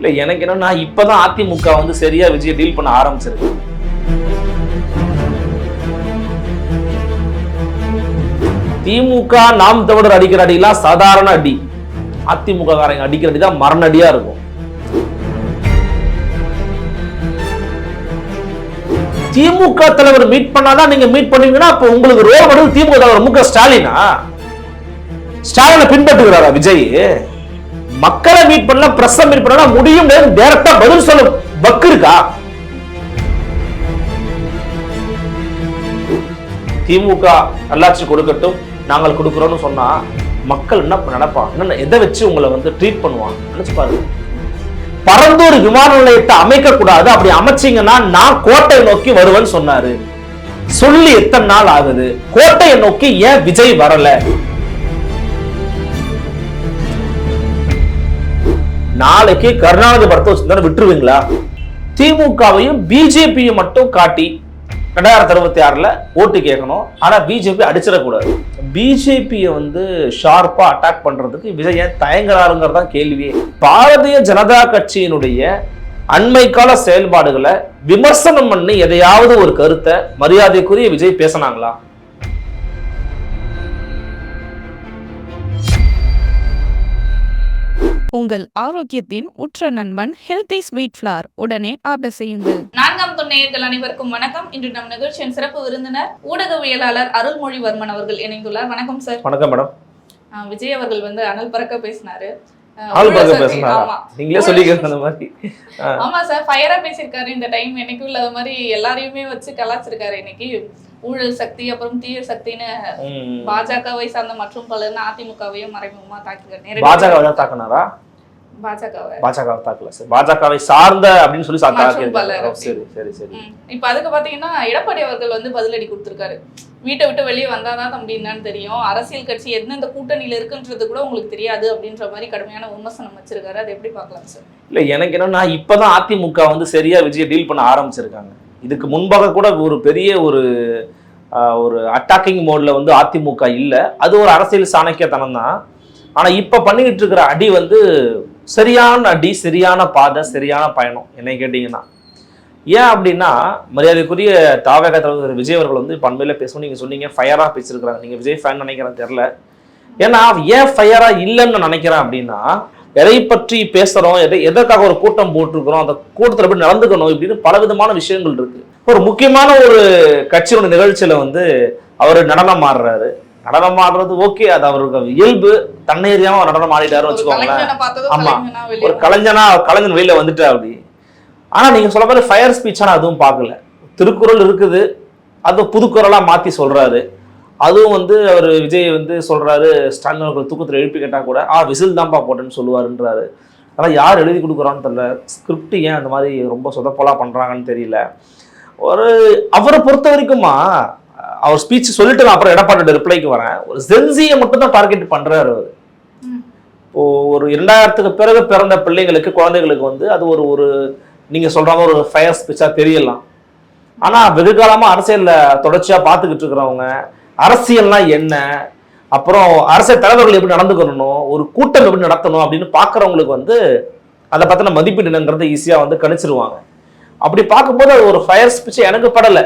இல்லை எனக்கு என்னன்னா இப்பதான் அதிமுக வந்து சரியா விஜய் டீல் பண்ண ஆரம்பிச்சிருக்கு. திமுக நாம் தமிழர் அடிக்கிற அடிலாம் சாதாரண அடி. அதிமுக காரங்க அடிக்கிற அடி தான் மரணடியா இருக்கும். திமுக தலைவர் மீட் பண்ணாதான் நீங்க மீட் பண்ணுவீங்கன்னா அப்போ உங்களுக்கு ரோல் மாடல் திமுக தலைவர் மு க ஸ்டாலினா? ஸ்டாலினை பின்பற்றுகிறாரா விஜய்? மக்களை மீட் பண்ணல பிரசம் மீட் பண்ணா முடியும் டேரக்டா பதில் சொல்ல பக்கு இருக்கா? திமுக நல்லாட்சி கொடுக்கட்டும் நாங்கள் கொடுக்குறோம்னு சொன்னா மக்கள் என்ன நினைப்பான் என்ன எதை வச்சு உங்களை வந்து ட்ரீட் பண்ணுவான் நினைச்சு பாருங்க. பரந்தூர் விமான நிலையத்தை அமைக்க கூடாது அப்படி அமைச்சீங்கன்னா நான் கோட்டை நோக்கி வருவேன்னு சொன்னாரு. சொல்லி எத்தனை நாள் ஆகுது? கோட்டையை நோக்கி ஏன் விஜய் வரல? நாளைக்கு கருணாநிதி படத்தை வச்சிருந்தா விட்டுருவீங்களா? திமுகவையும் பிஜேபியும் மட்டும் காட்டி ரெண்டாயிரத்தி அறுபத்தி ஆறில் ஓட்டு கேட்கணும். ஆனால் பிஜேபி அடிச்சிடக்கூடாது. பிஜேபியை வந்து ஷார்ப்பாக அட்டாக் பண்ணுறதுக்கு விஜய் ஏன் தயங்குறாருங்கிறது தான் கேள்வியே. பாரதிய ஜனதா கட்சியினுடைய அண்மைக்கால செயல்பாடுகளை விமர்சனம் பண்ணி எதையாவது ஒரு கருத்தை மரியாதைக்குரிய விஜய் பேசினாங்களா? உங்கள் ஆரோக்கியத்தின் உற்ற நண்பன் ஹெல்தி ஸ்வீட் ஃப்ளார் உடனே ஆர்டர் செய்யுங்கள். நான்காம் தொன்னையர்கள் அனைவருக்கும் வணக்கம். இன்று நம் நிகழ்ச்சியின் சிறப்பு விருந்தினர் ஊடகவியலாளர் அருள்மொழிவர்மன் அவர்கள் இணைந்துள்ளார். வணக்கம் சார் வணக்கம் மேடம் விஜய் அவர்கள் வந்து அனல் பறக்க பேசினாரு. ஆள் பார்க்க ஆமா. நீங்களே சொல்லிக்கிறீங்க அந்த மாதிரி. ஆ. ஆமா சார் ஃபயரா பேசியிருக்காரு இந்த டைம் என்னைக்கும் இல்லாத மாதிரி எல்லாரையுமே வச்சு கலாச்சிருக்காரு இன்னைக்கு. ஊழல் சக்தி அப்புறம் தீய சக்தின்னு. பாஜகவை சார்ந்த மற்றும் பலர்னு அதிமுகவையும் மறைமுகமா தாக்கினார் பாஜக தாக்குனாரா? பாஜகவை. பாஜக தாக்கல சார். பாஜகவை சார்ந்த அப்படின்னு சொல்லி சரி சரி சரி. இப்ப அதுக்கு பாத்தீங்கன்னா எடப்பாடி அவர்கள் வந்து பதிலடி கொடுத்திருக்காரு. வீட்டை விட்டு வெளியே வந்தாதான் தம்பி என்னன்னு தெரியும். அரசியல் கட்சி எந்தெந்த கூட்டணியில இருக்குன்றது கூட உங்களுக்கு தெரியாது அப்படின்ற மாதிரி கடுமையான விமர்சனம் வச்சிருக்காரு. அதை எப்படி பார்க்கலாம் சார் இல்ல எனக்கு என்னன்னா இப்பதான் அதிமுக வந்து சரியா விஜய் டீல் பண்ண ஆரம்பிச்சிருக்காங்க. இதுக்கு முன்பாக கூட ஒரு பெரிய ஒரு ஒரு அட்டாக்கிங் மோட்ல வந்து அதிமுக இல்ல. அது ஒரு அரசியல் சாணக்கியத்தனம் தான் ஆனா இப்ப பண்ணிக்கிட்டு இருக்கிற அடி வந்து சரியான அடி சரியான பாதை சரியான பயணம். என்னை கேட்டிங்கன்னா ஏன் அப்படின்னா மரியாதைக்குரிய தாவக தலைவர் விஜய் அவர்கள் வந்து பண்பையில் பேசணும் நீங்கள் சொன்னீங்க ஃபயராக பேசியிருக்கிறாங்க. நீங்கள் விஜய் ஃபேன் நினைக்கிறேன் தெரியல. ஏன்னா ஏன் ஃபயராக இல்லைன்னு நான் நினைக்கிறேன் அப்படின்னா எதை பற்றி பேசுகிறோம் எதை எதற்காக ஒரு கூட்டம் போட்டிருக்கிறோம் அந்த கூட்டத்தில் எப்படி நடந்துக்கணும் இப்படின்னு பலவிதமான விஷயங்கள் இருக்குது ஒரு முக்கியமான ஒரு கட்சியோட நிகழ்ச்சியில் வந்து அவர் நடனம் ஆடுறாரு. நடனம் ஆடுறது ஓகே அது அவருக்கு இயல்பு. தன்னை அறியாம அவர் நடனம் ஆடிட்டாருன்னு வச்சுக்கோங்களேன். கலைஞனை பார்த்ததும் ஆமா. கலைஞனா வெளியே ஒரு கலைஞனா கலைஞன் வெளியில வந்துட்டா அப்படி. ஆனா நீங்க சொல்ல மாதிரி ஃபயர் ஸ்பீச்சா நான் அதுவும் பார்க்கல. திருக்குறள் இருக்குது. அது புதுக்குறளா மாத்தி சொல்றாரு. அதுவும் வந்து அவர் விஜய் வந்து சொல்றாரு ஸ்டாலின் அவர்கள் தூக்கத்துல எழுப்பி கேட்டா கூட ஆ விசில் தான்ப்பா போட்டேன்னு சொல்லுவாருன்றாரு. ஆனா யார் எழுதி கொடுக்குறான்னு தெரியல. ஸ்கிரிப்ட் ஏன் அந்த மாதிரி ரொம்ப சொதப்பலா பண்றாங்கன்னு தெரியல. ஒரு அவரை பொறுத்த வரைக்குமா அவர் ஸ்பீச் சொல்லிட்டு நான் அப்புறம் எடப்பாடியோட ரிப்ளைக்கு வரேன். ஒரு சென்சியை மட்டும் தான் டார்கெட் பண்றாரு அவர். இப்போ ஒரு இரண்டாயிரத்துக்கு பிறகு பிறந்த பிள்ளைங்களுக்கு குழந்தைகளுக்கு வந்து அது ஒரு ஒரு நீங்க சொல்ற மாதிரி ஒரு ஃபயர் ஸ்பீச்சா தெரியலாம். ஆனா வெகு காலமா அரசியல்ல தொடர்ச்சியா பார்த்துக்கிட்டு இருக்கிறவங்க அரசியல்னா என்ன? அப்புறம் அரசியல் தலைவர்கள் எப்படி நடந்துக்கணும்? ஒரு கூட்டம் எப்படி நடத்தணும்? அப்படின்னு பார்க்கறவங்களுக்கு வந்து அதை பத்தின மதிப்பீடு என்னங்கிறத ஈஸியா வந்து கணிச்சிருவாங்க. அப்படி பார்க்கும்போது அது ஒரு ஃபயர் ஸ்பீச் எனக்கு படல.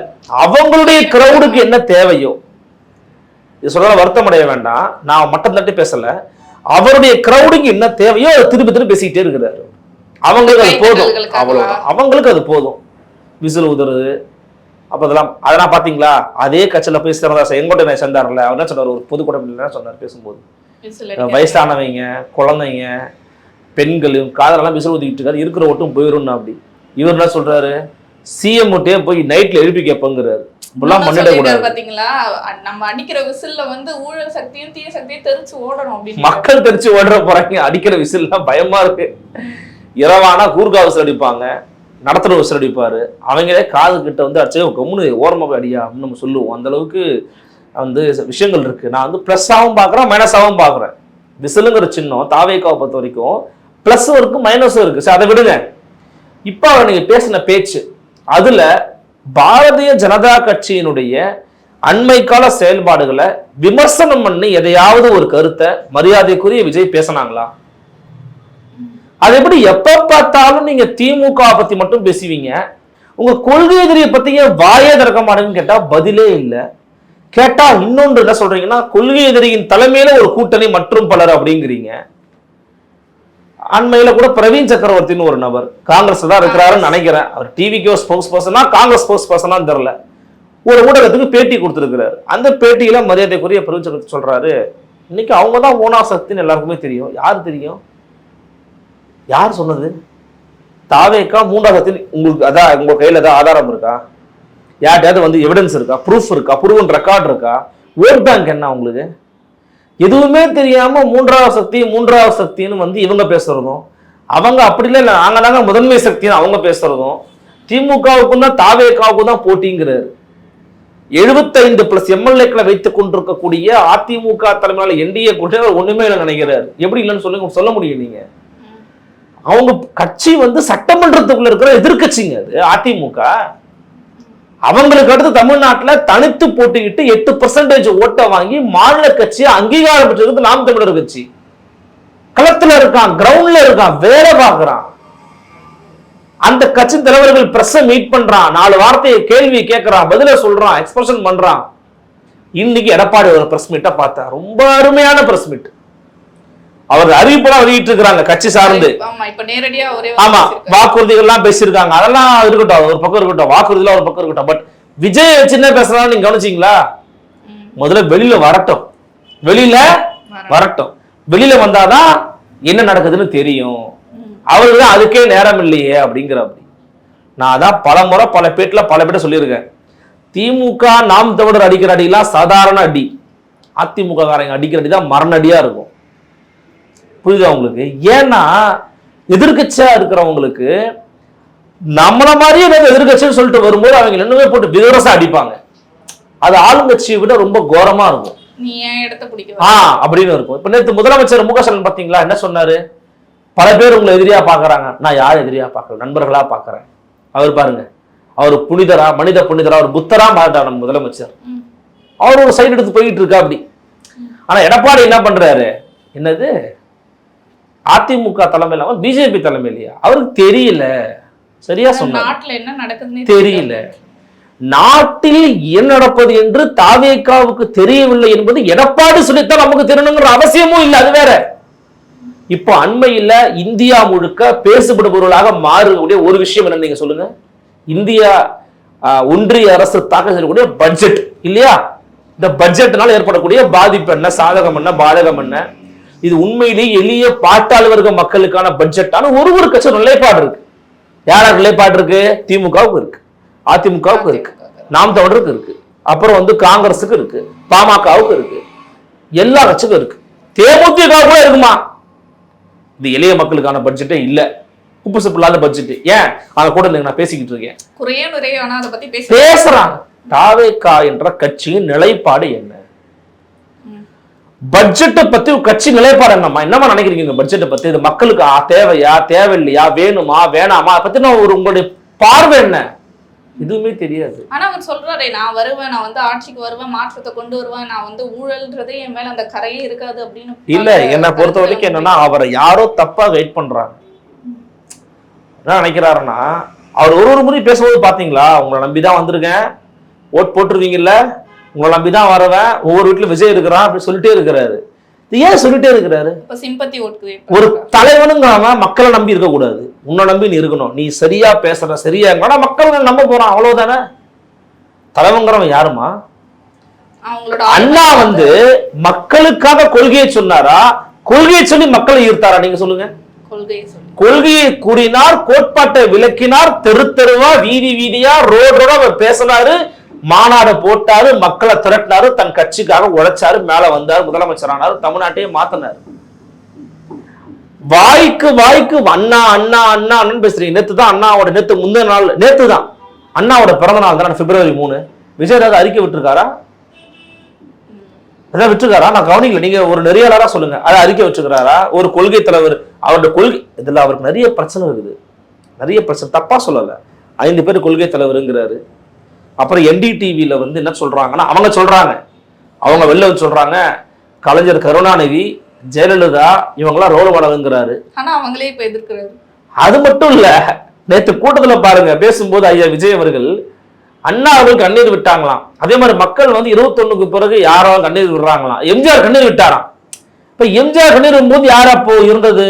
அவங்களுடைய கிரௌடுக்கு என்ன தேவையோ? இது சொல்ற வருத்தம் அடைய வேண்டாம். நான் மட்டம் தட்டி பேசல. அவருடைய கிரௌடுக்கு என்ன தேவையோ அதை திருப்பி திருப்பி பேசிக்கிட்டே இருக்கிறாரு. அவங்களுக்கு அது போதும்? அவ்வளவுதான். அவங்களுக்கு அது போதும். விசில் உதறது அப்ப அதெல்லாம் அதெல்லாம் பாத்தீங்களா? அதே கட்சியில போய் சேர்ந்தா செங்கோட்டை சேர்ந்தார்ல அவர் என்ன சொன்னார்? ஒரு பொதுக்கூட்டம் என்ன சொன்னார் பேசும்போது. வயசானவங்க குழந்தைங்க பெண்கள் காதலெல்லாம் விசில் ஊதிக்கிட்டு இருக்காரு. இருக்கிற ஒட்டும் போயிரும்னு அப்படி. இவர் என்ன சொல்றாரு? சிஎம் முட்டையே போய் நைட்ல எழுப்பி கேட்பங்கிறாரு இப்படிலாம் இன்னொன்னு பண்ணிடக்கூடாது. பாத்தீங்களா? நம்ம அடிக்கிற விசில்ல வந்து ஊழல் சக்தியும் தீய சக்தியும் தெரிச்சு ஓடணும் அப்படின்னு. மக்கள் தெரிச்சு ஓடுற போறாங்க. அடிக்கிற விசில்லாம் பயமா இருக்கு. இரவானா கூர்கா விசில் அடிப்பாங்க. நடத்துற விசில் அடிப்பாரு. அவங்களே காது கிட்ட வந்து அடிச்சு கம்முனு ஓரமா போய் அடியா? அப்படின்னு நம்ம சொல்லுவோம். அந்த அளவுக்கு வந்து விஷயங்கள் இருக்கு. நான் வந்து ப்ளஸ்ஸாகவும் பார்க்குறேன் மைனஸாகவும் பார்க்குறேன் விசிலுங்கிற சின்னம் தாவேக்காவை பொறுத்த வரைக்கும் ப்ளஸ்ஸும் இருக்கு மைனஸும் இருக்கு சரி அதை விடுங்க. இப்போ அவர் நீங்க பேசின பேச்சு அதுல பாரதிய ஜனதா கட்சியினுடைய அண்மை கால செயல்பாடுகளை விமர்சனம் பண்ணி எதையாவது ஒரு கருத்தை மரியாதைக்குரிய விஜய் பேசினாங்களா? அது எப்படி எப்ப பார்த்தாலும் நீங்க திமுக பத்தி மட்டும் பேசுவீங்க? உங்க கொள்கை எதிரியை பத்தி ஏன் வாயே திறக்க மாட்டேன்னு கேட்டா பதிலே இல்லை. கேட்டா இன்னொன்று என்ன சொல்றீங்கன்னா கொள்கை எதிரியின் தலைமையில ஒரு கூட்டணி மற்றும் பலர் அப்படிங்கிறீங்க. அண்மையில கூட பிரவீன் சக்கரவர்த்தின்னு ஒரு நபர். காங்கிரஸ் தான் இருக்கிறாருன்னு நினைக்கிறேன். அவர் டிவிக்கோ ஸ்போக்ஸ் பர்சனா காங்கிரஸ் ஸ்போக்ஸ் பர்சனான்னு தெரியல ஒரு ஊடகத்துக்கு பேட்டி கொடுத்துருக்கிறாரு. அந்த பேட்டியில மரியாதைக்குரிய பிரவீன் சக்கரவர்த்தி சொல்றாரு இன்னைக்கு அவங்க தான் ஓனா சக்தின்னு எல்லாருக்குமே தெரியும். யார் தெரியும்? யார் சொன்னது? தாவேக்கா மூன்றாவது சக்தி உங்களுக்கு அதான் உங்க கையில ஏதாவது ஆதாரம் இருக்கா? யார்கிட்டயாவது வந்து எவிடன்ஸ் இருக்கா? ப்ரூஃப் இருக்கா? ப்ரூவன் ரெக்கார்ட் இருக்கா? ஓட் பேங்க் என்ன உங்களுக்கு? எதுவுமே தெரியாமல் மூன்றாவது சக்தி மூன்றாவது சக்தின்னு வந்து இவங்க பேசுகிறதும் அவங்க அப்படி இல்லை நாங்கள் நாங்கள் தாங்க முதன்மை சக்தின்னு அவங்க பேசுறதும் திமுகவுக்கும் தான் தாவேக்காவுக்கும் தான் போட்டிங்கிறார். எழுபத்தைந்து பிளஸ் எம்எல்ஏக்களை வைத்துக் கொண்டிருக்கக்கூடிய அதிமுக தலைமையில என்டிஏ கூட ஒண்ணுமே இல்லை நினைக்கிறாரு. எப்படி இல்லைன்னு சொல்லுங்க சொல்ல முடியும் நீங்க. அவங்க கட்சி வந்து சட்டமன்றத்துக்குள்ள இருக்கிற எதிர்க்கட்சிங்க அது அதிமுக. அவங்களுக்கு அடுத்து தமிழ்நாட்டில் தனித்து போட்டிக்கிட்டு எட்டு பர்சன்டேஜ் ஓட்டை வாங்கி மாநில கட்சியை அங்கீகாரம் பெற்றிருக்கு நாம் தமிழர் கட்சி. களத்தில் இருக்கான் கிரவுண்ட்ல இருக்கான் வேலை பார்க்கறான். அந்த கட்சி தலைவர்கள் பிரஸ் மீட் பண்றான் நாலு வார்த்தையை கேள்வி கேட்கறான் பதில சொல்றான் எக்ஸ்பிரஷன் பண்றான். இன்னைக்கு எடப்பாடி ஒரு பிரஸ் மீட்டை பார்த்தேன் ரொம்ப அருமையான பிரஸ் மீட் அவர் அறிவிப்பெல்லாம் வெளியிட்டு இருக்கிறாங்க கட்சி சார்ந்து. ஆமா வாக்குறுதிகள்லாம் பேசியிருக்காங்க. அதெல்லாம் இருக்கட்டும் ஒரு பக்கம் இருக்கட்டும் வாக்குறுதிலாம் ஒரு பக்கம் இருக்கட்டும். பட் விஜய் வச்சு என்ன பேசுறான்னு நீங்க கவனிச்சீங்களா. முதல்ல வெளியில வரட்டும். வெளியில வரட்டும். வெளியில வந்தாதான் என்ன நடக்குதுன்னு தெரியும். அவருக்கு தான் அதுக்கே நேரம் இல்லையே அப்படிங்கிற அப்படி நான் அதான் பல முறை பல பேட்டில் பல பேட்ட சொல்லியிருக்கேன். திமுக நாம் தமிழர் அடிக்கிற அடிலாம் சாதாரண அடி. அதிமுக காரங்க அடிக்கிற அடி தான் மரண அடியா இருக்கும். புரியுதா உங்களுக்கு? ஏன்னா எதிர்க்கட்சியா இருக்கிறவங்களுக்கு நம்மள மாதிரியே ஏதாவது எதிர்க்கட்சின்னு சொல்லிட்டு வரும்போது அவங்க இன்னுமே போட்டு விவரசா அடிப்பாங்க. அது ஆளுங்கட்சியை விட ரொம்ப கோரமா இருக்கும். ஆ அப்படின்னு இருக்கும். இப்ப நேத்து முதலமைச்சர் மு க ஸ்டாலின் பாத்தீங்களா? என்ன சொன்னாரு? பல பேர் உங்களை எதிரியா பாக்குறாங்க. நான் யார் எதிரியா பாக்குறேன்? நண்பர்களா பாக்குறேன். அவர் பாருங்க. அவர் புனிதரா மனித புனிதரா அவர் புத்தரா மாறிட்டார் நம்ம முதலமைச்சர். அவர் ஒரு சைடு எடுத்து போயிட்டு இருக்கா அப்படி. ஆனா எடப்பாடி என்ன பண்றாரு? என்னது? அதிமுக தலைமையில அவன் பிஜேபி தலைமையிலையா? அவருக்கு தெரியல. சரியா சொன்னார். நாட்டுல என்ன நடக்குதுன்னே தெரியல. நாட்டில் என்ன நடப்பது என்று தாவேக்காவுக்கு தெரியவில்லை என்பது எடப்பாடி சொல்லித்தான் நமக்கு தெரியணுங்கிற அவசியமும் இல்லை அது வேற. இப்போ அண்மையில் இந்தியா முழுக்க பேசுபடுபவர்களாக மாறக்கூடிய ஒரு விஷயம் என்ன நீங்க சொல்லுங்க. இந்தியா ஒன்றிய அரசு தாக்கல் செய்யக்கூடிய பட்ஜெட் இல்லையா? இந்த பட்ஜெட்னால ஏற்படக்கூடிய பாதிப்பு என்ன? சாதகம் என்ன? பாதகம் என்ன? இது உண்மையிலேயே எளிய பாட்டாளி வர்க்க மக்களுக்கான பட்ஜெட்டான ஒரு ஒரு கட்சி நிலைப்பாடு இருக்கு. யாரா நிலைப்பாடு இருக்கு? திமுகவுக்கு இருக்கு. அதிமுகவுக்கு இருக்கு. நாம் தமிழருக்கு இருக்கு. அப்புறம் வந்து காங்கிரஸுக்கு இருக்கு. பாமகவுக்கு இருக்கு. எல்லா கட்சிக்கும் இருக்கு. தேமுதிக கூட இருக்குமா? இது எளிய மக்களுக்கான பட்ஜெட்டே இல்ல. உப்பு சப்பு இல்லாத பட்ஜெட் ஏன்? அதை கூட நான் பேசிக்கிட்டு இருக்கேன். பேசுறாங்க. தாவேக்கா என்ற கட்சியின் நிலைப்பாடு என்ன. பட்ஜெட்டை பத்தி கட்சி நிலைப்பாடு என்னம்மா? என்னமா நினைக்கிறீங்க? பட்ஜெட்டை பத்தி? இது மக்களுக்கு தேவையா தேவையில்லையா வேணுமா வேணாமா? அதை பத்தி நான் ஒரு உங்களுடைய பார்வை என்ன? எதுவுமே தெரியாது. ஆனா அவர் சொல்றாரே நான் வருவேன் நான் வந்து ஆட்சிக்கு வருவேன் மாற்றத்தை கொண்டு வருவேன் நான் வந்து ஊழல்ன்றதே என் மேல அந்த கரையே இருக்காது அப்படின்னு இல்ல என்னை பொறுத்த வரைக்கும் என்னன்னா அவரை யாரோ தப்பா வெயிட் பண்றாங்க. என்ன நினைக்கிறாருன்னா அவர் ஒரு ஒரு முறை பேசும்போது பாத்தீங்களா? உங்களை நம்பி தான் வந்திருக்கேன். ஓட் போட்டுருவீங்கல்ல? உங்களை நம்பி தான் வரவேன் ஒவ்வொரு வீட்டுல விஜய் இருக்கிறான் அப்படி சொல்லிட்டே இருக்கிறாரு. ஏன் சொல்லிட்டே இருக்கிறாரு? ஒரு தலைவனுங்காம மக்களை நம்பி இருக்க கூடாது. உன்னை நம்பி நீ இருக்கணும். நீ சரியா பேசுற சரியா இருக்கணும் மக்கள் நம்ப போறான். அவ்வளவுதானே? தலைவங்கிறவன் யாருமா அவங்களோட அண்ணா வந்து மக்களுக்காக கொள்கையை சொன்னாரா? கொள்கையை சொல்லி மக்களை ஈர்த்தாரா? நீங்க சொல்லுங்க. கொள்கையை சொல்லி. கொள்கையை கூறினார் கோட்பாட்டை விளக்கினார் தெரு தெருவா வீதி வீதியா ரோடு ரோடா அவர் பேசினாரு. மாநாடு போட்டாரு மக்களை திரட்டினாரு தன் கட்சிக்காக உழைச்சாரு மேல வந்தாரு முதலமைச்சரானாரு தமிழ்நாட்டையே மாத்தினாரு. வாய்க்கு வாய்க்கு அண்ணா அண்ணா அண்ணா அண்ணன் பேசுறீங்க. நேத்து தான் அண்ணாவோட நேத்து முந்தின நாள் நேத்து தான். அண்ணாவோட பிறந்த நாள் தானே பிப்ரவரி மூணு. விஜய் ஏதாவது அறிக்கை விட்டுருக்காரா? அதான் விட்டுருக்காரா? நான் கவனிக்கல. நீங்க ஒரு நெறியாளரா சொல்லுங்க. அதை அறிக்கை வச்சுக்கிறாரா? ஒரு கொள்கை தலைவர் அவருடைய கொள்கை இதுல அவருக்கு நிறைய பிரச்சனை இருக்குது. நிறைய பிரச்சனை. தப்பா சொல்லல. ஐந்து பேர் கொள்கை தலைவருங்கிறாரு. அப்புறம் என்டிடிவியில வந்து என்ன சொல்றாங்கன்னா அவங்க சொல்றாங்க. அவங்க வெளில வந்து சொல்றாங்க கலைஞர் கருணாநிதி ஜெயலலிதா இவங்கெல்லாம் ரோல் மாடலுங்கிறாரு ஆனா அவங்களே இப்ப எதிர்க்கிறாரு. அது மட்டும் இல்ல நேத்து கூட்டத்துல பாருங்க பேசும்போது ஐயா விஜய் அவர்கள் அண்ணா அவர்கள் கண்ணீர் விட்டாங்களாம். அதே மாதிரி மக்கள் வந்து இருபத்தொன்னுக்கு பிறகு யாரோ கண்ணீர் விடுறாங்களாம். எம்ஜிஆர் கண்ணீர் விட்டாராம். இப்ப எம்ஜிஆர் கண்ணீர் விடும்போது யார் அப்போ இருந்தது?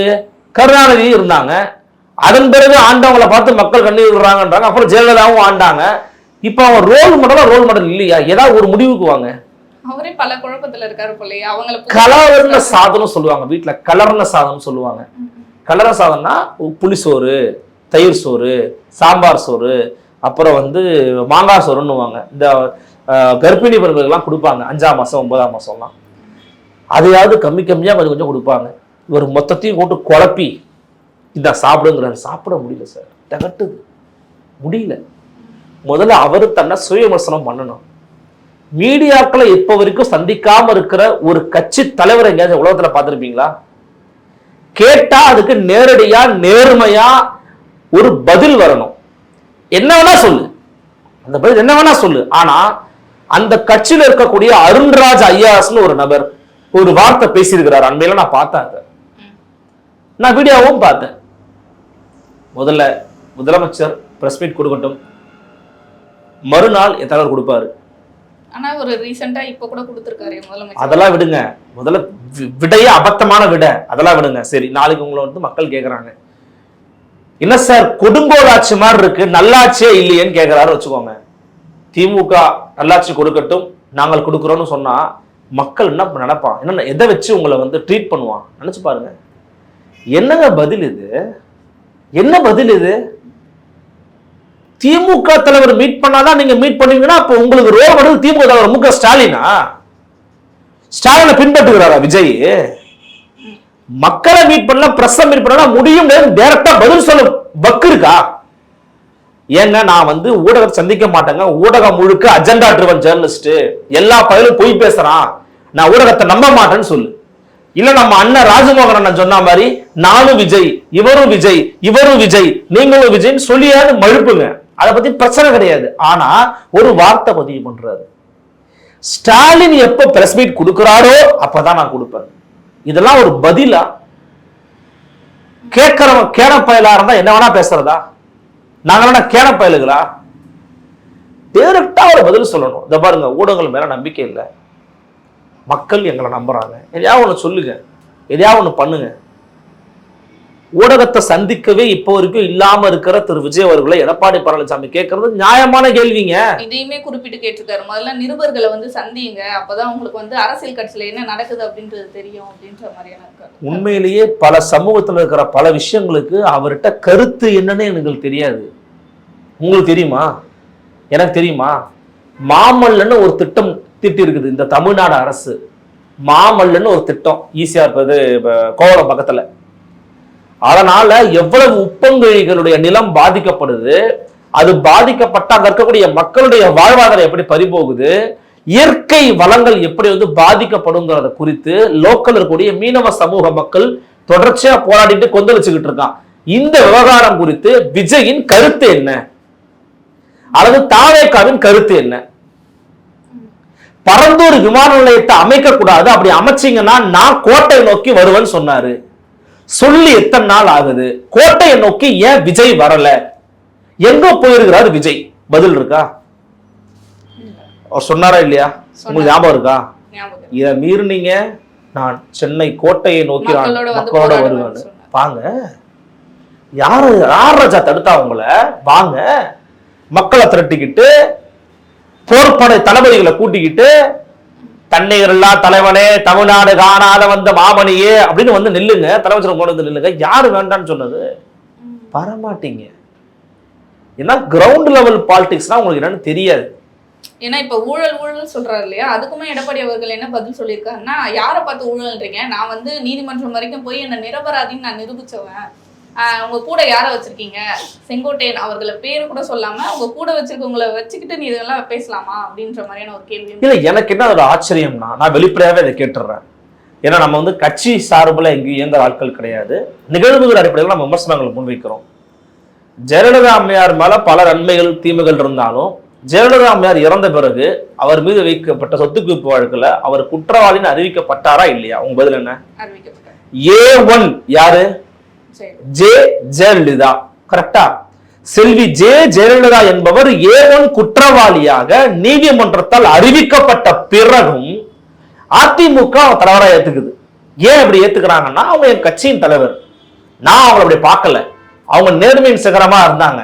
கருணாநிதி இருந்தாங்க. அதன் பிறகு ஆண்டவங்களை பார்த்து மக்கள் கண்ணீர் விடுறாங்கன்றாங்க. அப்புறம் ஜெயலலிதாவும் ஆண்டாங்க. இப்ப அவன் ரோல் மாடலா ரோல் மாடல் இல்லையா? ஏதாவது ஒரு முடிவுக்கு வாங்க. அவரே பல குழப்பத்துல இருக்காரு போலயே. அவங்கள கலர்ன சாதனம் சொல்லுவாங்க. வீட்ல கலர்ன சாதனம் சொல்லுவாங்க. கலர சாதம்னா புளிசோறு தயிர் சோறு சாம்பார் சோறு அப்புறம் வந்து மாங்காய் சோறுன்னுவாங்க. இந்த கர்ப்பிணி பெண்களுக்கெல்லாம் கொடுப்பாங்க. அஞ்சாம் மாசம் ஒன்பதாம் மாசம்லாம். அதையாவது கம்மி கம்மியா கொஞ்சம் கொஞ்சம் கொடுப்பாங்க. இவர் மொத்தத்தையும் போட்டு குழப்பி இந்த சாப்பிடுங்கிறாரு. சாப்பிட முடியல சார். தகட்டுது. முடியல. முதல்ல அவர் தன்னை சுய விமர்சனம் பண்ணணும். மீடியாக்களை இப்போ வரைக்கும் சந்திக்காம இருக்கிற ஒரு கட்சி தலைவர் எங்கேயாவது உலகத்துல பார்த்துருப்பீங்களா? கேட்டா அதுக்கு நேரடியா நேர்மையா ஒரு பதில் வரணும். என்ன வேணா சொல்லு. அந்த பதில் என்ன வேணா சொல்லு. ஆனா அந்த கட்சியில இருக்கக்கூடிய அருண்ராஜ் ஐயாஸ்னு ஒரு நபர் ஒரு வார்த்தை பேசியிருக்கிறார். அண்மையில நான் பார்த்தேன் நான் வீடியோவும் பார்த்தேன். முதல்ல முதலமைச்சர் பிரஸ் மீட் கொடுக்கட்டும். மறுநாள் தலைவர் கொடுப்பாரு. ஆனா ஒரு ரீசெண்டா இப்ப கூட கொடுத்திருக்காரு முதலமைச்சர். அதெல்லாம் விடுங்க. முதல்ல விடையே அபத்தமான விட. அதெல்லாம் விடுங்க. சரி நாளைக்கு உங்களை வந்து மக்கள் கேக்குறாங்க. என்ன சார் கொடுங்கோலாட்சி மாதிரி இருக்கு. நல்லாட்சியே இல்லையேன்னு கேக்குறாரு வச்சுக்கோங்க. திமுக நல்லாட்சி கொடுக்கட்டும். நாங்கள் கொடுக்குறோம்னு சொன்னா மக்கள் என்ன நினைப்பான்? என்ன எதை வச்சு உங்களை வந்து ட்ரீட் பண்ணுவான்? நினைச்சு பாருங்க. என்னங்க பதில் இது? என்ன பதில் இது? திமுக தலைவர் மீட் பண்ணாதான் நீங்க மீட் பண்ணுவீங்கன்னா அப்போ உங்களுக்கு ரோல் மாடல் திமுக தலைவர் மு க ஸ்டாலினா? ஸ்டாலினை பின்பற்றுகிறாரா விஜய்? மக்களை மீட் பண்ணல பிரஸ் மீட் பண்ணா முடியும் டேரக்டா பதில் சொல்ல பக்கு இருக்கா? ஏங்க நான் வந்து ஊடகத்தை சந்திக்க மாட்டேங்க. ஊடகம் முழுக்க அஜெண்டா ட்ரிவன் ஜேர்னலிஸ்ட் எல்லா பயிலும் பொய் பேசுறான். நான் ஊடகத்தை நம்ப மாட்டேன்னு சொல்லு. இல்ல நம்ம அண்ணன் ராஜமோகன் அண்ணன் சொன்ன மாதிரி நானும் விஜய் இவரும் விஜய் இவரும் விஜய் நீங்களும் விஜய்ன்னு சொல்லியாவது மழுப்புங்க அதை பத்தி பிரச்சனை கிடையாது. ஆனா ஒரு வார்த்தை பதிவு பண்றாரு. ஸ்டாலின் எப்ப பிரஸ் மீட் கொடுக்கிறாரோ அப்பதான் நான் கொடுப்பேன். இதெல்லாம் ஒரு பதிலா? கேட்கிறவன் கேன பயலா இருந்தா என்ன வேணா பேசுறதா? நாங்க என்ன கேன பயலுகளா? டைரக்டா ஒரு பதில் சொல்லணும். இதை பாருங்க ஊடகங்கள் மேல நம்பிக்கை இல்லை. மக்கள் எங்களை நம்புறாங்க. எதையாவது ஒன்று சொல்லுங்க. எதையாவது ஒன்று பண்ணுங்க. ஊடகத்தை சந்திக்கவே இப்போ வரைக்கும் இல்லாம இருக்கிற திரு விஜய் அவர்களை எடப்பாடி பழனிசாமி கேட்கறது நியாயமான கேள்விங்க. இதையுமே குறிப்பிட்டு கேட்டிருக்காரு. முதல்ல நிருபர்களை வந்து சந்திங்க அப்பதான் உங்களுக்கு வந்து அரசியல் கட்சியில என்ன நடக்குது அப்படின்றது தெரியும் அப்படின்ற மாதிரியான உண்மையிலேயே பல சமூகத்துல இருக்கிற பல விஷயங்களுக்கு அவர்கிட்ட கருத்து என்னன்னு எனக்கு தெரியாது. உங்களுக்கு தெரியுமா? எனக்கு தெரியுமா? மாமல்லன்னு ஒரு திட்டம் திட்டி இருக்குது இந்த தமிழ்நாடு அரசு. மாமல்லன்னு ஒரு திட்டம் ஈஸியா இருப்பது கோவளம் பக்கத்துல. அதனால எவ்வளவு உப்பங்கழிகளுடைய நிலம் பாதிக்கப்படுது அது பாதிக்கப்பட்ட அங்க இருக்கக்கூடிய மக்களுடைய வாழ்வாதாரம் எப்படி பறிபோகுது இயற்கை வளங்கள் எப்படி வந்து பாதிக்கப்படுங்கிறத குறித்து லோக்கல் இருக்கக்கூடிய மீனவ சமூக மக்கள் தொடர்ச்சியா போராடிட்டு கொந்தளிச்சுக்கிட்டு இருக்கான். இந்த விவகாரம் குறித்து விஜயின் கருத்து என்ன? அல்லது தாவேக்காவின் கருத்து என்ன? பரந்தூர் விமான நிலையத்தை அமைக்க கூடாது அப்படி அமைச்சீங்கன்னா நான் கோட்டை நோக்கி வருவேன்னு சொன்னாரு. சொல்லி எத்தனை நாள் ஆகுது? கோட்டையை நோக்கி ஏன் விஜய் வரல? எங்க போயிருக்கிறாரு விஜய்? பதில் இருக்கா? அவர் சொன்னாரா இல்லையா? உங்களுக்கு ஞாபகம் இருக்கா? இதை மீறினீங்க. நான் சென்னை கோட்டையை நோக்கி நான் மக்களோட வருவேன். வாங்க. யாரு? யார் ராஜா தடுத்தா உங்களை? வாங்க. மக்களை திரட்டிக்கிட்டு போர்ப்படை தளபதிகளை கூட்டிக்கிட்டு தண்ணீரில்லா தலைவனே தமிழ்நாடு காணாத வந்த மாமணியே அப்படின்னு வந்து நில்லுங்க. தலைவச்சரம் கொண்டு வந்து நில்லுங்க. யார் வேண்டாம்னு சொன்னது? வரமாட்டீங்க. ஏன்னா கிரவுண்ட் லெவல் பாலிடிக்ஸ்னா உங்களுக்கு என்னன்னு தெரியாது. ஏன்னா இப்ப ஊழல் ஊழல் சொல்றாரு இல்லையா? அதுக்குமே எடப்பாடி அவர்கள் என்ன பதில் சொல்லியிருக்காருன்னா யாரை பார்த்து ஊழல்ன்றீங்க? நான் வந்து நீதிமன்றம் வரைக்கும் போய் என்ன நிரபராதின்னு நான் நிரூபிச்சவன். உங்க கூட யாரை வச்சிருக்கீங்க? செங்கோட்டையன் அவர்களை பேரு கூட சொல்லாம உங்க கூட வச்சிருக்கவங்கள வச்சுக்கிட்டு நீ இதெல்லாம் பேசலாமா? அப்படின்ற மாதிரியான ஒரு கேள்வி இல்ல எனக்கு என்ன ஒரு ஆச்சரியம்னா நான் வெளிப்படையாவே இதை கேட்டுடுறேன் ஏன்னா நம்ம வந்து கட்சி சார்புல எங்கேயும் இயங்குற ஆட்கள் கிடையாது. நிகழ்வுகள் அடிப்படையில் நம்ம விமர்சனங்களை முன்வைக்கிறோம். ஜெயலலிதா அம்மையார் மேல பல நன்மைகள் தீமைகள் இருந்தாலும் ஜெயலலிதா அம்மையார் இறந்த பிறகு அவர் மீது வைக்கப்பட்ட சொத்து குவிப்பு வழக்குல அவர் குற்றவாளின்னு அறிவிக்கப்பட்டாரா இல்லையா? உங்க பதில் என்ன? ஏ ஒன் யாரு? ஜே ஜெயலலிதா கரெக்டா செல்வி ஜே ஜெயலலிதா என்பவர் ஏவன் குற்றவாளியாக நீதிமன்றத்தால் அறிவிக்கப்பட்ட பிறகும் அதிமுக தலைவரா ஏத்துக்குது. ஏன் அப்படி ஏத்துக்கிறாங்கன்னா அவங்க என் கட்சியின் தலைவர். நான் அவங்கள அப்படி பார்க்கல. அவங்க நேர்மையின் சிகரமா இருந்தாங்க.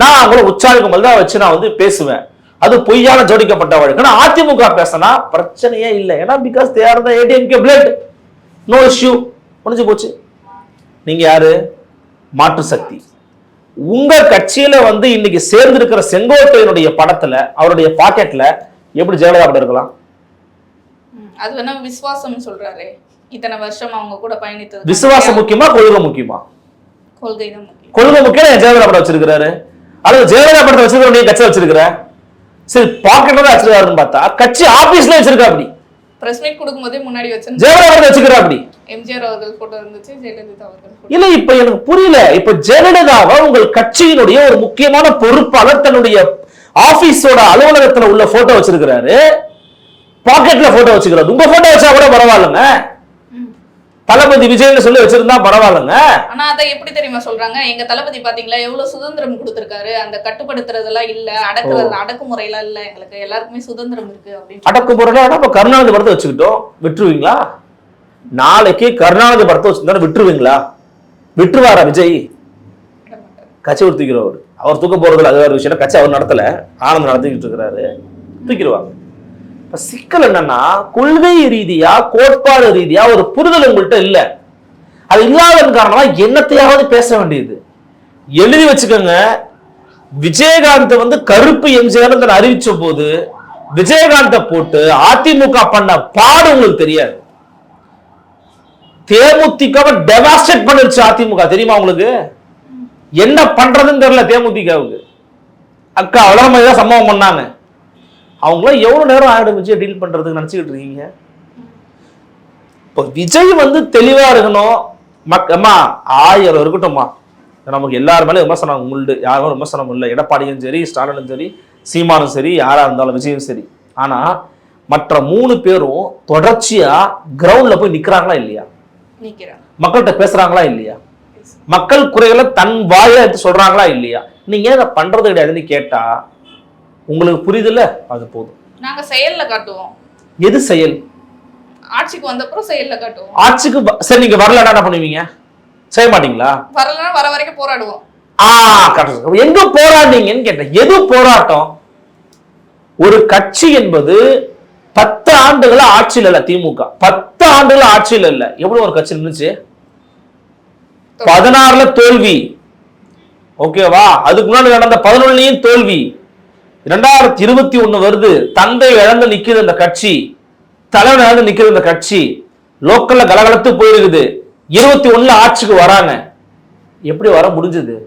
நான் அவங்கள உற்சாகம் தான் வச்சு நான் வந்து பேசுவேன். அது பொய்யான ஜோடிக்கப்பட்ட வழக்கு. அதிமுக பேசினா பிரச்சனையே இல்லை. ஏன்னா because they are the ADMK blood no issue முடிஞ்சு போச்சு. நீங்க யாரு? மாற்று சக்தி. உங்க கட்சியில வந்து இன்னைக்கு சேர்ந்திருக்கிற செங்கோட்டையனுடைய படத்துல அவருடைய பாக்கெட்ல எப்படி ஜெயலலிதா படம் இருக்கலாம். அது வேணா விசுவாசம் சொல்றாரு. இத்தனை வருஷம் அவங்க கூட பயணித்தது விசுவாசம் முக்கியமா கொள்கை முக்கியமா? கொள்கை தான் கொள்கை முக்கியம். ஜெயலலிதா படம் வச்சிருக்கிறாரு? அல்லது ஜெயலலிதா படத்தை வச்சிருக்க நீ கட்சி வச்சிருக்கிற? சரி பாக்கெட்ல தான் வச்சிருக்காருன்னு பார்த்தா கட்சி ஆபீஸ்ல வச்சிருக்கா அப்படி. பிரஸ் மீட் கொடுக்கும்போதே முன்னாடி வச்சு ஜெயலலிதா படத்தை வச்சுக்கிறா அப்படி எம்ஜிஆர் அவர்கள் போட்டோ இருந்துச்சு ஜெயலலிதா அவர்கள். இல்ல இப்ப எனக்கு புரியல இப்ப ஜெயலலிதாவை உங்கள் கட்சியினுடைய ஒரு முக்கியமான பொறுப்பாளர் தன்னுடைய ஆபீஸோட அலுவலகத்துல உள்ள போட்டோ வச்சிருக்கிறாரு பாக்கெட்ல போட்டோ வச்சுக்கிறாரு உங்க போட்டோ வச்சா கூட பரவாயில்லைங்க. தளபதி விஜய்னு சொல்லி வச்சிருந்தா பரவாயில்லைங்க. ஆனா அதை எப்படி தெரியுமா சொல்றாங்க? எங்க தளபதி பாத்தீங்களா எவ்வளவு சுதந்திரம் கொடுத்திருக்காரு? அந்த கட்டுப்படுத்துறதெல்லாம் இல்ல அடக்குறது அடக்குமுறையெல்லாம் இல்ல. எங்களுக்கு எல்லாருக்குமே சுதந்திரம் இருக்கு அப்படின்னு அடக்குமுறையில இப்ப கருணாநிதி படத்தை வச்சுக்கிட்டோம். விட்டுருவீங்களா? நாளைக்கு கருணாநிதி படத்தை வச்சிருந்தா விட்டுருவீங்களா? விட்டுருவாரா விஜய். கட்சி ஒரு தூக்கிறவர் அவர் தூக்க போறதுல அது வேற விஷயம் கட்சி அவர் நடத்தல. ஆனந்த் நடத்திக்கிட்டு இருக்கிறாரு. தூக்கிடுவாங்க. இப்ப சிக்கல் என்னன்னா கொள்கை ரீதியா கோட்பாடு ரீதியா ஒரு புரிதல் உங்கள்கிட்ட இல்ல. அது இல்லாத காரணமா என்னத்தையாவது பேச வேண்டியது. எழுதி வச்சுக்கோங்க. விஜயகாந்த் வந்து கருப்பு எம்ஜிஆர் அறிவிச்ச போது விஜயகாந்த போட்டு அதிமுக பண்ண பாடு உங்களுக்கு தெரியாது. தேமுதிகவை டெவாஸ்டேட் பண்ணிருச்சு அதிமுக. தெரியுமா உங்களுக்கு? என்ன பண்றதுன்னு தெரியல தேமுதிகவுக்கு. அக்கா அவ்வளவு மாதிரி தான் சம்பவம் பண்ணாங்க. அவங்களாம் எவ்வளவு நேரம் ஆயிடும் விஜய் டீல் பண்றதுக்கு நினைச்சுக்கிட்டு இருக்கீங்க? இப்போ விஜய் வந்து தெளிவா இருக்கணும். மக் அம்மா ஆயிரம் இருக்கட்டும்மா. நமக்கு எல்லார் மேலே விமர்சனம் உண்டு. யாரும் விமர்சனம் இல்லை. எடப்பாடியும் சரி ஸ்டாலினும் சரி சீமானும் சரி யாரா இருந்தாலும் விஜயும் சரி. ஆனா மற்ற மூணு பேரும் தொடர்ச்சியா கிரவுண்ட்ல போய் நிக்கிறாங்களா இல்லையா? மக்கள்கிட்ட பேசுறாங்களா இல்லையா? மக்கள் குறைகளை தன் வாயை எடுத்து சொல்றாங்களா இல்லையா? நீங்க ஏன் அதை பண்றது கிடையாதுன்னு கேட்டா உங்களுக்கு புரியுதுல்ல? அது போதும். நாங்க செயல்ல காட்டுவோம். எது செயல்? ஆட்சிக்கு வந்தப்புறம் செயல்ல காட்டுவோம். ஆட்சிக்கு சரி நீங்க வரலன்னா என்ன பண்ணுவீங்க? செய்ய மாட்டீங்களா? வரலன்னா வர வரைக்கும் போராடுவோம். ஆ correct. எங்க போராடிங்கன்னு கேட்டேன். எது போராட்டம்? ஒரு கட்சி என்பது பத்து ஆண்டுகள ஆட்சியில் இல்ல திமுக. பத்து ஆண்டுகள ஆட்சியில் இல்ல. எவ்வளவு ஒரு கட்சி இருந்துச்சு பதினாறுல தோல்வி. ஓகேவா? அதுக்கு முன்னாடி நடந்த பதினொன்னுலயும் தோல்வி. இரண்டாயிரத்தி இருபத்தி ஒன்று வருது. தந்தை இழந்து நிற்கிறது அந்த கட்சி. தலைவன் இழந்து நிற்கிறது அந்த கட்சி. லோக்கல்ல கலகலத்து போயிருக்குது. இருபத்தி ஒன்றில் ஆட்சிக்கு வராங்க. எப்படி வர முடிஞ்சது?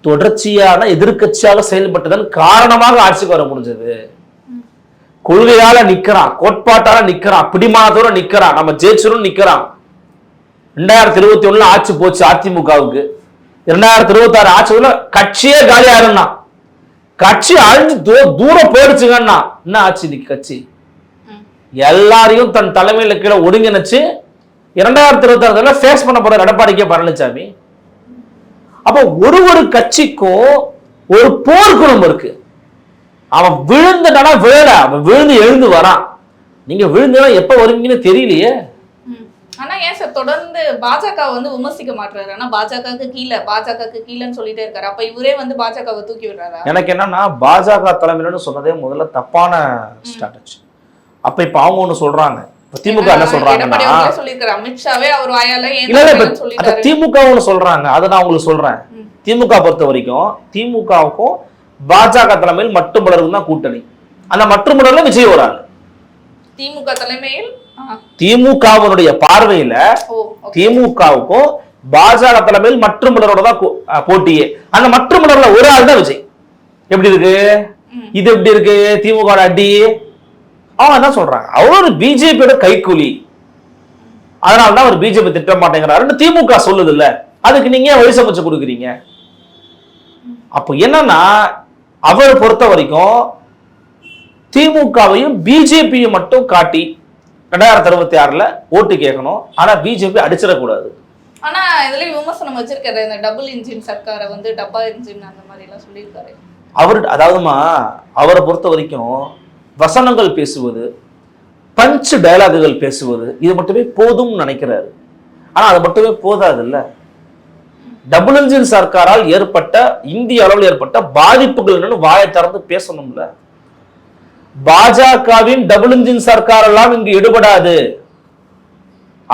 தொடர்ச்சியான எதிர்கட்சியாக செயல்பட்டதன் காரணமாக ஆட்சிக்கு வர முடிஞ்சது. கொள்கையால நிக்கிறான் கோட்பாட்டால நிக்கிறான் பிடிமானத்தோட நிக்கிறான் நம்ம ஜெயிச்சிரும் நிக்கிறான். ரெண்டாயிரத்தி இருபத்தி ஒண்ணுல ஆட்சி போச்சு அதிமுகவுக்கு. இரண்டாயிரத்தி இருபத்தி ஆறு ஆட்சிக்குள்ள கட்சியே காலியா இருந்தான் கட்சி அழிஞ்சு தூ- தூரம் போயிடுச்சுங்கன்னா என்ன ஆச்சு இன்னைக்கு கட்சி. எல்லாரையும் தன் தலைமையில கீழே ஒருங்கிணைச்சு இரண்டாயிரத்தி இருபத்தி ஆறுல ஃபேஸ் பண்ண போற எடப்பாடி கே பழனிசாமி அப்போ ஒரு ஒரு கட்சிக்கும் ஒரு போர்க்குணம் இருக்கு. அவன் விழுந்துட்டானா விழல. அவன் விழுந்து எழுந்து வரான். நீங்க விழுந்துனா எப்ப வருவீங்கன்னு தெரியலையே. ஆனா ஏன் சார் தொடர்ந்து பாஜக வந்து விமர்சிக்க மாட்டாரு ஆனா பாஜகவுக்கு கீழே பாஜகவுக்கு கீழேன்னு சொல்லிட்டே இருக்காரு. அப்ப இவரே வந்து பாஜகவை தூக்கி விடுறாரா? எனக்கு என்னன்னா பாஜக தலைமையிலன்னு சொன்னதே முதல்ல தப்பான ஸ்ட்ராட்டஜி அப்ப இப்ப அவங்க ஒண்ணு சொல்றாங்க. திமுக என்ன சொல்றாங்கன்னா திமுக ஒண்ணு சொல்றாங்க. அதை நான் உங்களுக்கு சொல்றேன். திமுக பொறுத்த வரைக்கும் திமுகவுக்கும் பாஜக தலைமையில் மட்டுமலருக்கு தான் கூட்டணி. அந்த மட்டுமலர்ல விஜய் வராங்க திமுக தலைமையில் திமுகவினுடைய பார்வையில. திமுகவுக்கும் பாஜக தலைமையில் மட்டுமலரோட தான் கூ- அஹ் போட்டியே. அந்த மட்டுமலர்ல ஒரு ஆள் தான் விஜய். எப்படி இருக்கு. இது எப்படி இருக்கு? திமுக அடி. அவன் என்ன சொல்றாங்க. அவர் ஒரு பிஜேபியோட கைக்கூலி. அதனால தான் அவர் பிஜேபி திட்ட மாட்டேங்கிறாருன்னு திமுக சொல்லுது இல்ல அதுக்கு நீங்க ஏன் வழி சமைச்சு கொடுக்குறீங்க? அப்போ என்னன்னா அவர் பொறுத்த வரைக்கும் திமுகவையும் பிஜேபியும் மட்டும் காட்டி ரெண்டாயிரத்தி அறுபத்தி ஆறுல ஓட்டு கேட்கணும். ஆனா பிஜேபி அடிச்சிடக்கூடாது. ஆனா இதுலயும் விமர்சனம் வச்சிருக்காரு. இந்த டபுள் இன்ஜின் சர்க்காரை வந்து டப்பா இன்ஜின் அந்த மாதிரி எல்லாம் சொல்லியிருக்காரு. அவர் அதாவதுமா அவரை பொறுத்த வரைக்கும் வசனங்கள் பேசுவது பஞ்ச் டயலாகுகள் பேசுவது இது மட்டுமே போதும்னு நினைக்கிறாரு. ஆனா அது மட்டுமே போதாது இல்ல டபுள் இன்ஜின் சர்க்காரால் ஏற்பட்ட இந்திய அளவில் ஏற்பட்ட பாதிப்புகள் என்னன்னு வாயை திறந்து பேசணும்ல. பாஜகவின் டபுள் இன்ஜின் சர்க்கார் எல்லாம் இங்கு ஈடுபடாது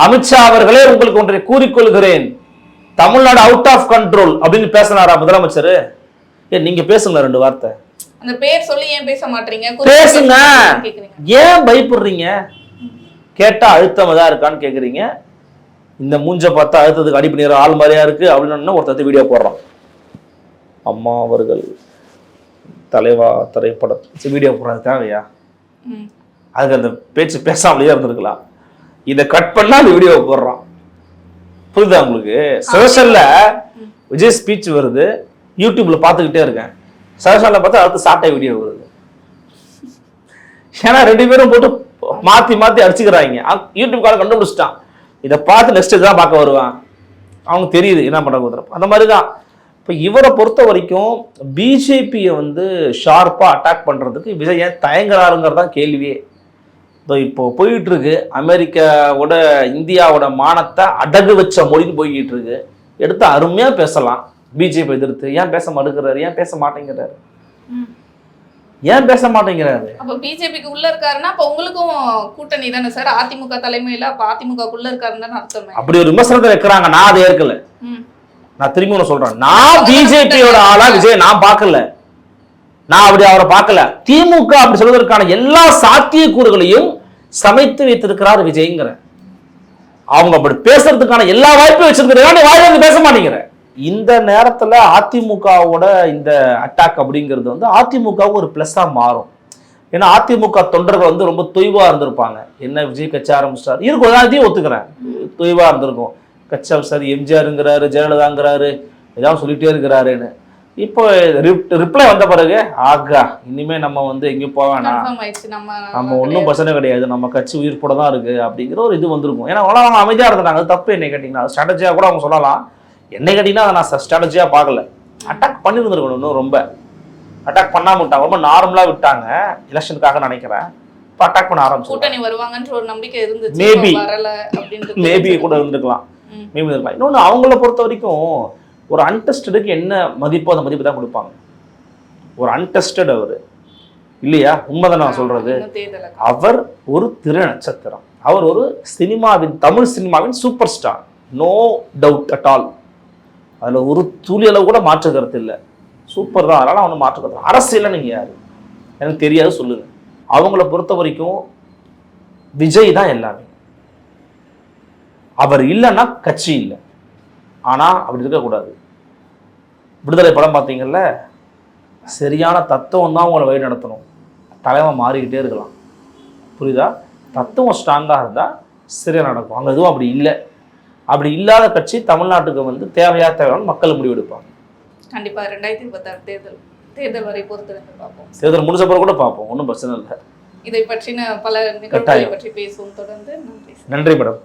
அமித்ஷா அவர்களே உங்களுக்கு ஒன்றை கூறிக்கொள்கிறேன். தமிழ்நாடு அவுட் ஆஃப் கண்ட்ரோல் அப்படின்னு பேசினாரா முதலமைச்சர்? ஏ நீங்க பேசுங்க ரெண்டு வார்த்தை. அந்த பேர் சொல்லி ஏன் பேச மாட்டீங்க? பேசுங்க. ஏன் பயப்படுறீங்க? கேட்டா அழுத்தம் தான் இருக்கான்னு கேக்குறீங்க. இந்த மூஞ்ச பார்த்தா அழுத்தத்துக்கு அடி பண்ணிடுற ஆள் மாதிரியா இருக்கு அப்படின்னு ஒருத்தர் வீடியோ போடுறான். அம்மா அவர்கள். தலைவா திரைப்படம். வீடியோ போடுறது தேவையா. அதுக்கு அந்த பேச்சு பேசாமலேயே இருந்திருக்கலாம். இதை கட் பண்ணா அந்த வீடியோ போடுறான் புரியுதா உங்களுக்கு? சோஷல்ல விஜய் ஸ்பீச் வருது. யூடியூப்ல பார்த்துக்கிட்டே இருக்கேன். சோஷல்ல பார்த்தா அடுத்து சாட்டை வீடியோ வருது. ஏன்னா ரெண்டு பேரும் போட்டு மாத்தி மாத்தி அடிச்சுக்கிறாங்க. யூடியூப் கார கண்டுபிடிச்சிட்டான். இதை பார்த்து நெக்ஸ்ட் தான் பார்க்க வருவான். அவங்க தெரியுது என்ன பண்ண அந்த மாதிரி தான் இப்போ இவரை பொறுத்த வரைக்கும் பிஜேபியை வந்து ஷார்ப்பாக அட்டாக் பண்ணுறதுக்கு விஜய் ஏன் தயங்குறாருங்கிறது தான் கேள்வியே இப்போ போயிட்டு இருக்கு அமெரிக்காவோட இந்தியாவோட மானத்தை அடகு வச்ச மொழின்னு போய்கிட்டு இருக்கு எடுத்து அருமையாக பேசலாம். பிஜேபி எதிர்த்து. ஏன் பேச மறுக்கிறாரு? ஏன் பேச மாட்டேங்கிறாரு. ஏன் பேச மாட்டேங்கிறாரு? அப்ப பிஜேபிக்கு உள்ள இருக்காருன்னா அப்ப உங்களுக்கும் கூட்டணி தானே சார்? அதிமுக தலைமையில அப்ப அதிமுகக்குள்ள இருக்காருன்னு அர்த்தமே. அப்படி ஒரு விமர்சனத்தை வைக்கிறாங்க நான் அதை ஏற்கல. நான் திரும்பி ஒன்று சொல்றேன். நான் பிஜேபியோட ஆளா விஜய் நான் பார்க்கல. நான் அப்படி அவரை பார்க்கல. திமுக அப்படி சொல்வதற்கான எல்லா சாத்தியக்கூறுகளையும் சமைத்து வைத்திருக்கிறார் விஜய்ங்கிறேன் அவங்க அப்படி பேசுறதுக்கான எல்லா வாய்ப்பும் வச்சிருக்கிறாங்க நீ வாயில வந்து பேச மாட்டேங்கிற. இந்த நேரத்துல அதிமுகவோட இந்த அட்டாக் அப்படிங்கிறது வந்து அதிமுகவுக்கு ஒரு பிளஸ்ஸா மாறும். ஏன்னா அதிமுக தொண்டர்கள் வந்து ரொம்ப தொய்வா இருந்திருப்பாங்க. என்ன விஜய் கட்சி ஆரம்பிச்சிட்டாரு? இருக்கும் அதையும் ஒத்துக்கிறேன். தொய்வா இருந்திருக்கும். கட்சி சார் எம்ஜிஆருங்கிறாரு ஜெயலலிதாங்கிறாரு ஏதாவது சொல்லிட்டே இருக்கிறாருன்னு. இப்போ ரிப்ளை வந்த பிறகு ஆகா இனிமே நம்ம வந்து எங்கேயும் போக வேணாம். நம்ம ஒன்றும் பிரச்சனை கிடையாது. நம்ம கட்சி உயிர்ப்போட தான் இருக்கு அப்படிங்கிற ஒரு இது வந்திருக்கும். ஏன்னா அவங்களாம் அவங்க அமைதியாக இருந்தாங்க தப்பு என்னை கேட்டிங்கன்னா. ஸ்ட்ராட்டஜியாக கூட அவங்க சொல்லலாம். என்னை கேட்டிங்கன்னா அதை நான் ஸ்ட்ராட்டஜியாக பார்க்கல. அட்டாக் பண்ணியிருந்திருக்கணும் இன்னும் ரொம்ப. அட்டாக் பண்ணாம விட்டாங்க. ரொம்ப நார்மலாக விட்டாங்க. எலெக்ஷனுக்காக நினைக்கிறேன். இப்போ அட்டாக் பண்ண ஆரம்பிச்சு கூட்டணி வருவாங்கன்ற ஒரு நம்பிக்கை இருந்துச்சு. அப்படின்றது மேபி கூட இருந்திருக்கலாம். ம். மேபி இருக்கலாம் இன்னொன்று அவங்கள பொறுத்த வரைக்கும் ஒரு அன்டெஸ்டடுக்கு என்ன மதிப்போ அந்த மதிப்பு தான் கொடுப்பாங்க. ஒரு அன்டெஸ்டட் அவர். இல்லையா? உண்மைதான் நான் சொல்றது. அவர் ஒரு திரு நட்சத்திரம். அவர் ஒரு சினிமாவின் தமிழ் சினிமாவின் super star no doubt at all அதில் ஒரு துளி அளவு கூட மாற்று கருத்து இல்லை. சூப்பர் தான். அதனால் அவனை மாற்று கருத்து அரசியலில் நீங்கள் யார்? எனக்கு தெரியாது சொல்லுங்க. அவங்கள பொறுத்த வரைக்கும் விஜய் தான் எல்லாமே. அவர் இல்லைன்னா கட்சி இல்லை. ஆனால் அப்படி இருக்கக்கூடாது. விடுதலை படம் பார்த்தீங்கல்ல சரியான தத்துவம் தான் உங்களை வழி நடத்தணும். தலைமை மாறிக்கிட்டே இருக்கலாம். புரியுதா? தத்துவம் ஸ்ட்ராங்காக இருந்தால் சரியாக நடக்கும். அங்கே எதுவும் அப்படி இல்லை. அப்படி இல்லாத கட்சி தமிழ்நாட்டுக்கு வந்து தேவையா தேவையான மக்கள் முடிவெடுப்பாங்க. கண்டிப்பா ரெண்டாயிரத்தி இருபத்தாறு தேர்தல் தேர்தல் வரை பொறுத்திருந்து பார்ப்போம். தேர்தல் முடிஞ்ச பிறகு கூட பார்ப்போம். ஒன்றும் பிரச்சனை இல்லை. இதை பற்றின பல நிகழ்வுகளை. பற்றி பேசுவோம். தொடர்ந்து நன்றி நன்றி மேடம்.